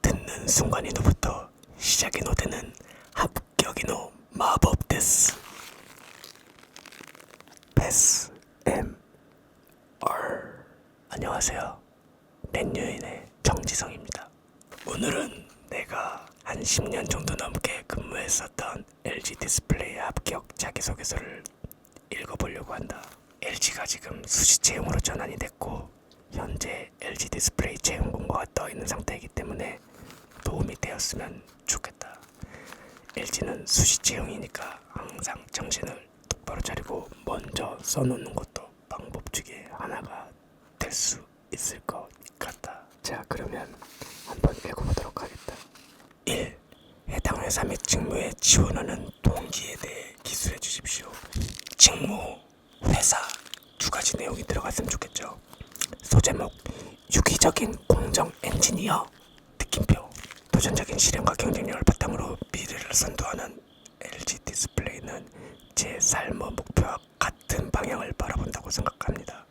듣는 순간이노부터 시작의 노래는 합격이노 마법 데스. 베스 M R. 안녕하세요. 랜유인의 정지성입니다. 오늘은 내가 한 10년 정도 넘게 근무했었던 LG 디스플레이 합격 자기소개서를 읽어보려고 한다. LG가 지금 수시 채용으로 전환이 됐고 현재 LG 디스플레이 채용 공고가 떠 있는 상태이기 때문에 도움이 되었으면 좋겠다. LG는 수시 채용이니까 항상 정신을 똑바로 차리고 먼저 써놓는 것도 방법 중에 하나가 될 수 있을 것 같다. 자 그러면 한번 읽어보도록 하겠다. 1. 해당 회사 및 직무에 지원하는 동기에 대해 주십시오. 직무, 회사 두 가지 내용이 들어갔으면 좋겠죠. 소제목 유기적인 공정 엔지니어 느낌표 도전적인 실행과 경쟁력을 바탕으로 미래를 선도하는 LG 디스플레이는 제 삶의 목표와 같은 방향을 바라본다고 생각합니다.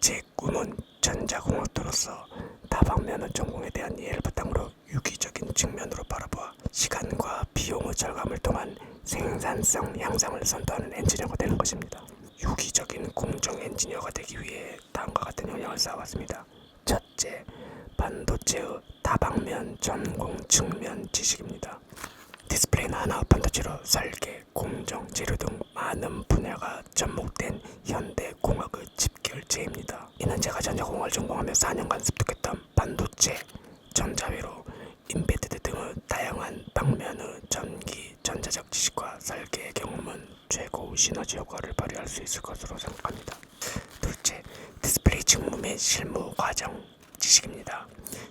제 꿈은 전자공학도로서 다방면의 전공에 대한 이해를 바탕으로 유기적인 측면으로 바라보아 시간과 비용의 절감을 통한 생산성 향상을 선도하는 엔지니어가 되는 것입니다. 유기적인 공정 엔지니어가 되기 위해 다음과 같은 역량을 쌓아왔습니다. 첫째, 반도체의 다방면 전공 측면 지식입니다. 디스플레이는 하나 반도체로 설계, 공정, 재료 등 많은 분야가 접목된 현대 공학의 집결체입니다. 이는 제가 전자공학을 전공하며 4년간 습득했던 반도체, 전자회로, 인베디드 등의 다양한 방면의 전기, 전자적 지식과 설계의 경험은 최고 시너지 효과를 발휘할 수 있을 것으로 생각합니다. 둘째, 디스플레이 직무 및 실무 과정 지식입니다.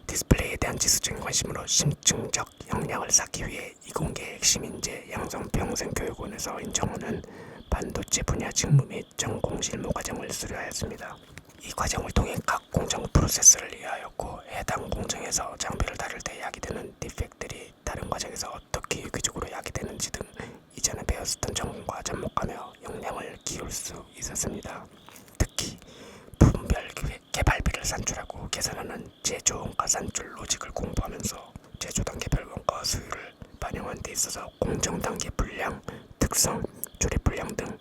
디스플레이에 대한 지수적인 관심으로 심층적 역량을 쌓기 위해 이공계 핵심 인재 양성 평생 교육원에서 인정하는 반도체 분야 직무 및 전공 실무 과정을 수료하였습니다. 이 과정을 통해 각 공정 프로세스를 이해하였고 해당 공정에서 장비를 다룰 때 야기되는 디펙들이 다른 과정에서 어떻게 유기적으로 야기되는지 등 이전에 배웠었던 전공과 접목하며 역량을 키울 수 있었습니다. 특히 부분별 개- 산출하고 계산하는 제조 원가 산출 로직을 공부하면서 제조 단계 별 원가 수율을 반영한 데 있어서 공정 단계 불량, 특성, 조립 불량 등의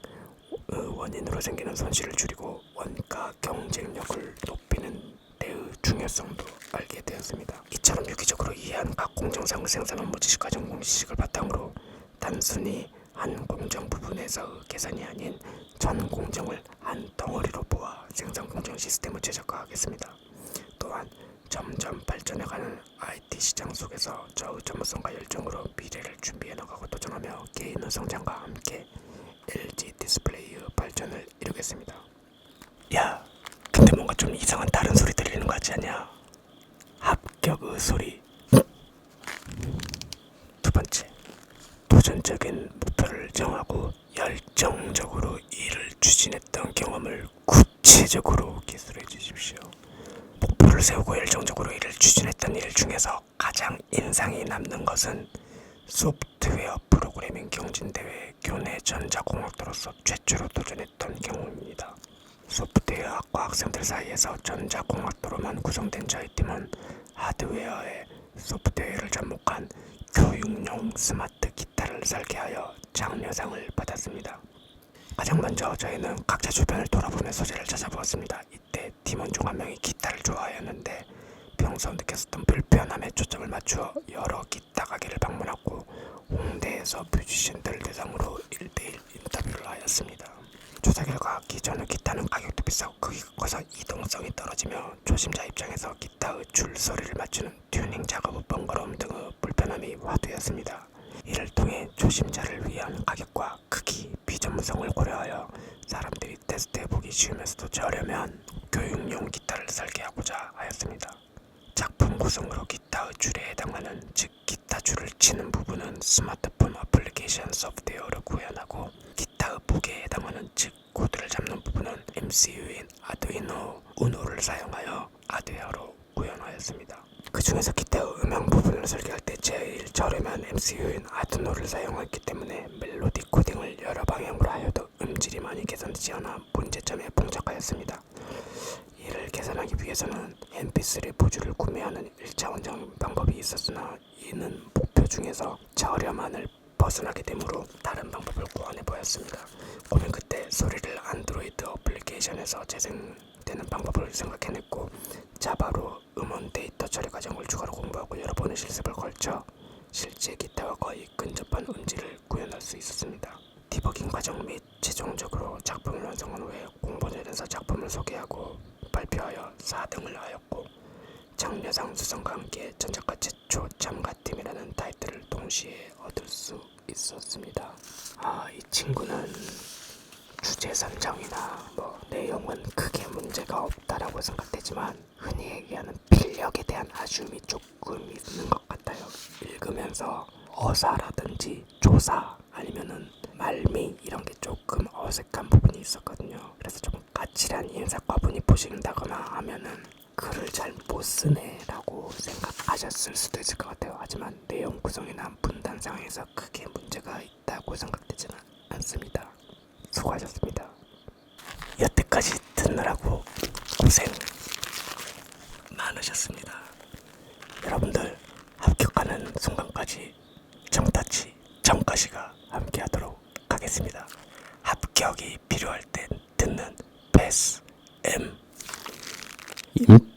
원인으로 생기는 손실을 줄이고 원가 경쟁력을 높이는 데의 중요성도 알게 되었습니다. 이처럼 유기적으로 이해한 각 공정상의 생산 업무 지식과 전공 지식을 바탕으로 단순히 한 공정 부분에서의 계산이 아닌 전 공정을 한 덩어리로 보아 생산 공정 시스템을 최적화하겠습니다. 또한 점점 발전해가는 IT 시장 속에서 저의 전문성과 열정으로 미래를 준비해 나가고 도전하며 개인의 성장과 함께 LG 디스플레이의 발전을 이루겠습니다. 야, 근데 뭔가 좀 이상한 다른 소리 들리는 거 같지 않냐? 합격의 소리. 두 번째, 도전적인 목표를 정하고 열정적으로 일을 추진했던 경험을 구체적으로 기술해 주십시오. 목표를 세우고 열정적으로 일을 추진했던 일 중에서 가장 인상이 남는 것은 소프트웨어 프로그래밍 경진대회 교내 전자공학도로서 최초로 도전했던 경우입니다. 소프트웨어 학과 학생들 사이에서 전자공학도로만 구성된 저희 팀은 하드웨어에 소프트웨어를 접목한 교육용 스마트 기타를 설계 하여 장려상을 받았습니다. 가장 먼저 저희는 각자 주변을 돌아보며 소재를 찾아보았습니다. 이때 팀원 중 한 명이 기타를 좋아하였는데 평소 느꼈었던 불편함에 초점을 맞추어 여러 기타 가게를 방문하고 홍대에서 뮤지션들을 대상으로 1대1 인터뷰를 하였습니다. 조사 결과 기존의 기타는 가격도 비싸고 크기가 커서 이동성이 떨어지며 초심자 입장에서 기타의 줄 소리를 맞추는 튜닝 작업의 번거로움 등의 불편함이 화두였습니다. 이를 통해 초심자를 위한 가격과 크기, 비전문성을 고려하여 사람들이 테스트해보기 쉬우면서도 저렴한 교육용 기타를 설계하고자 하였습니다. 작품 구성으로 기타의 줄에 해당하는 즉 기타 줄을 치는 부분은 스마트폰 어플리케이션 소프트웨어로 구현하고 기타의 무게에 해당하는 즉 코드를 잡는 부분은 MCU인 아두이노 우노를 사용하여 아두웨어로 구현하였습니다. 그 중에서 기타의 음향 부분을 설계할 때 제일 저렴한 MCU인 아두노를 사용했기 때문에 멜로디 코딩을 여러 방향으로 하여도 음질이 많이 개선되지 않아 문제점에 봉착하였습니다. 이를 개선한 접근하기 위해서는 MP3 보주를 구매하는 1차원적 방법이 있었으나 이는 목표 중에서 저렴한을 벗어나게 되므로 다른 방법을 고안해 보였습니다. 고민 끝에 소리를 안드로이드 어플리케이션에서 재생되는 방법을 생각해냈고 자바로 음원 데이터 처리 과정을 추가로 공부하고 여러 번의 실습을 걸쳐 실제 기타와 거의 근접한 음질을 구현할 수 있었습니다. 디버깅 과정 및 최종적으로 작품을 완성한 후에 공모전에서 작품을 소개하고 발표하여 4등을 하였고 장려상 수상과 함께 전작가 최초 참가팀이라는 타이틀을 동시에 얻을 수 있었습니다. 아, 이 친구는 주제 선정이나 뭐 내용은 크게 문제가 없다라고 생각되지만 흔히 얘기하는 필력에 대한 아쉬움이 조금 있는 것 같아요. 읽으면서 어사라든지 조사 아니면은 말미 이런 게 조금 어색한 부분이 있었거든요. 그래서 좀 까칠한 인사 과분이 보신다거나 하면은 글을 잘 못 쓰네 라고 생각하셨을 수도 있을 것 같아요. 하지만 내용 구성이나 분단상에서 크게 문제가 있다고 생각되지는 않습니다. 수고하셨습니다. 여태까지 듣느라고 고생 많으셨습니다. 여러분들 합격하는 순간까지 정타치 정가시가 함께하도록 하겠습니다. 합격이 필요할 땐 듣는 패스 Hmm.